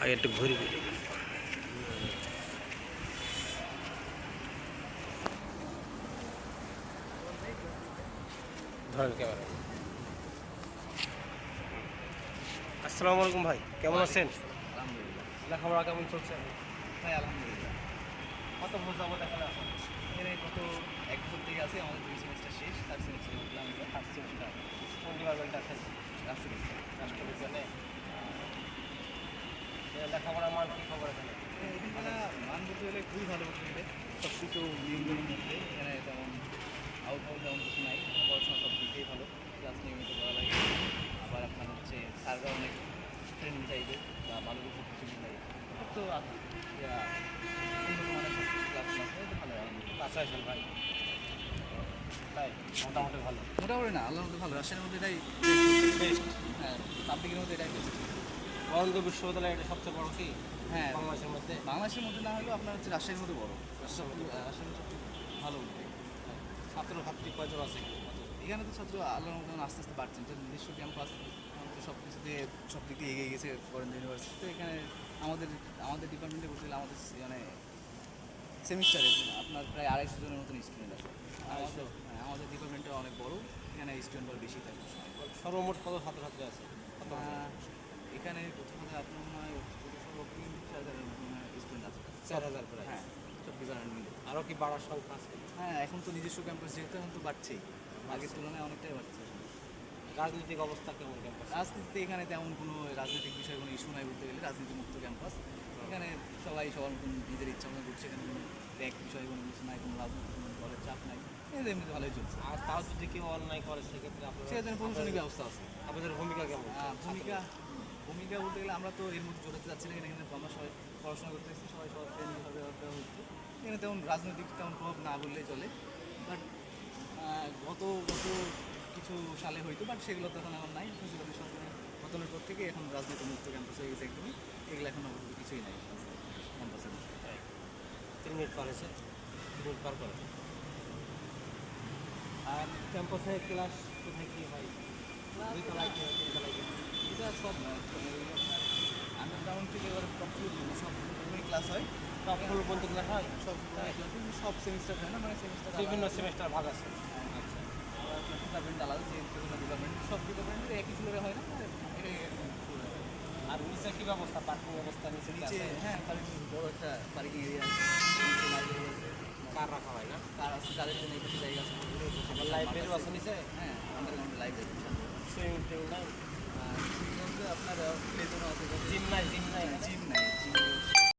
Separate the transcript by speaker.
Speaker 1: আগে একটু ঘুরি ঘুরি ধরেন ক্যামেরা। আসসালামু আলাইকুম ভাই কেমন আছেন?
Speaker 2: আলহামদুলিল্লাহ।
Speaker 1: লেখাপড়া কেমন চলছে?
Speaker 2: ভাই আলহামদুলিল্লাহ।
Speaker 1: কত বছর যাব এখানে
Speaker 2: গত এক বছর থেকে আছে আমাদের দুই সেমিস্টার শেষ তার সেমিস্টার উঠলাম আমরা
Speaker 1: ফার্স্ট সেমিস্টার কোন ডিপার্টমেন্টে আছেন।
Speaker 2: রাষ্ট্রবিজ্ঞান
Speaker 1: লেখাপড়ার মান কী খবর এখানে?
Speaker 2: মান বলতে গেলে খুবই ভালো বলতে সব কিছু নিয়মগুলোর মধ্যে এখানে তেমন আউট আউট তেমন কিছু নাই। পড়াশোনা সব দিকেই ভালো। ক্লাস নিয়মিত করা লাগে। আবার আপনার হচ্ছে স্যাররা অনেক ট্রেনিং চাইবে বা ভালো কিছু কিছু লাগে তো আলহামদুলিল্লাহ।
Speaker 1: ভাই। তাই মোটামুটি ভালো।
Speaker 2: মোটামুটি না আল্লাহর মধ্যে ভালো। রাজশাহীর মধ্যে এটাই
Speaker 1: বরেন্দ্র বিশ্ববিদ্যালয় এটা সবচেয়ে বড় কি?
Speaker 2: হ্যাঁ।
Speaker 1: বাংলাদেশের মধ্যে?
Speaker 2: বাংলাদেশের মধ্যে না হলেও আপনার হচ্ছে রাজশাহীর মধ্যে বড়। রাজশাহীর মধ্যে? রাজশাহীর মধ্যে ভালো
Speaker 1: ছাত্র ছাত্রী কয়জন আছে
Speaker 2: এখানে? তো ছাত্র আল্লাহর মতন আস্তে আস্তে বাড়ছেন যে নিজস্ব ক্যাম্পাস সব কিছু দিয়ে সব দিক দিয়ে এগিয়ে গেছে ফরেন ইউনিভার্সিটি তো এখানে আমাদের আমাদের ডিপার্টমেন্টে বলতে গেলে আমাদের মানে সেমিস্টারে আপনার প্রায় আড়াইশো জনের মতন স্টুডেন্ট আছে।
Speaker 1: আড়াইশো?
Speaker 2: হ্যাঁ আমাদের ডিপার্টমেন্টটা অনেক বড়। এখানে স্টুডেন্ট বেশি থাকে।
Speaker 1: সর্বমোট কত ছাত্রছাত্রী আছে?
Speaker 2: এখানে প্রথমত আপনার মনে হয় তিন চার হাজারের স্টুডেন্ট আছে।
Speaker 1: চার হাজার প্রায়
Speaker 2: হ্যাঁ সব ডিপার্টমেন্ট মিলে।
Speaker 1: আরও কি বাড়ার সংখ্যা আছে
Speaker 2: হ্যাঁ এখন তো নিজস্ব ক্যাম্পাস যেহেতু এখন তো বাড়ছেই। আগের তুলনায় অনেকটাই বাড়ছে
Speaker 1: রাজনৈতিক অবস্থা কেমন ক্যাম্পাস
Speaker 2: রাজনীতিতে এখানে তেমন কোনো রাজনৈতিক বিষয়ে কোনো ইস্যু নাই বলতে গেলে রাজনীতি মুক্ত ক্যাম্পাস এখানে সবাই সবার মতন নিজের ইচ্ছা মতো করছে এখানে কোনো ব্যাগ বিষয়ে কোনো কিছু নাই কোনো রাজনৈতিক কোনো দলের চাপ নাই। এটা এমনিতে ভালোই চলছে।
Speaker 1: আর তাও যদি কেউ অন্যায় করে সেক্ষেত্রে আপনারা
Speaker 2: সেখানে প্রশাসনিক ব্যবস্থা আছে।
Speaker 1: আপনাদের ভূমিকা কেমন?
Speaker 2: ভূমিকা ভূমিকা বলতে গেলে আমরা তো এর মধ্যে জড়াতে যাচ্ছি না এখানে এখানে আমরা সবাই পড়াশোনা করতে এসেছি সবাই সবার ফ্রেন্ডলিভাবে দেওয়া হচ্ছে। এখানে তেমন রাজনৈতিক তেমন প্রভাব না বললেই চলে। বাট গত গত কিছু সালে হইতো বাট সেগুলো তো এখন এখন নাই। ফসিবাদী সরকারের পতনের পর থেকে এখন রাজনীতি মুক্ত ক্যাম্পাস হয়ে গেছে একদমই। এগুলো এখন আপাতত কিছুই নাই। ক্যাম্পাসের
Speaker 1: তিন মিনিট পার হয়েছে তিন মিনিট পার করে আর ক্যাম্পাসে ক্লাস কোথায় কী হয়? দুই তলায় কি হয়, তিন তলায় কি হয়?
Speaker 2: সব আন্ডারগ্রাউন্ড থেকে এবার টপ সব ক্লাস হয়।
Speaker 1: ফুল বন্ধ ক্লাস হয়
Speaker 2: সব সব সেমিস্টার হয় না মানে সেমিস্টার
Speaker 1: বিভিন্ন সেমিস্টার ভাগ আছে।
Speaker 2: আচ্ছা। ডিপার্টমেন্ট আলাদা যে বিভিন্ন ডিপার্টমেন্ট সব ডিপার্টমেন্টের একই ফ্লোরে হয় না
Speaker 1: আর নিচে কি ব্যবস্থা? পার্কিং ব্যবস্থা নিচে
Speaker 2: নিচে হ্যাঁ পার্কিং বড় একটা পার্কিং এরিয়া আছে।
Speaker 1: কার রাখা হয় না?
Speaker 2: কার আছে তাদের জন্য পাশে জায়গা আছে।
Speaker 1: লাইব্রেরিও আছে নিচে?
Speaker 2: হ্যাঁ আন্ডারগ্রাউন্ড লাইব্রেরি
Speaker 1: সুইমিং পুল নাই?
Speaker 2: আপনার জিম নাই জিম নাই জিম নাই
Speaker 1: জিম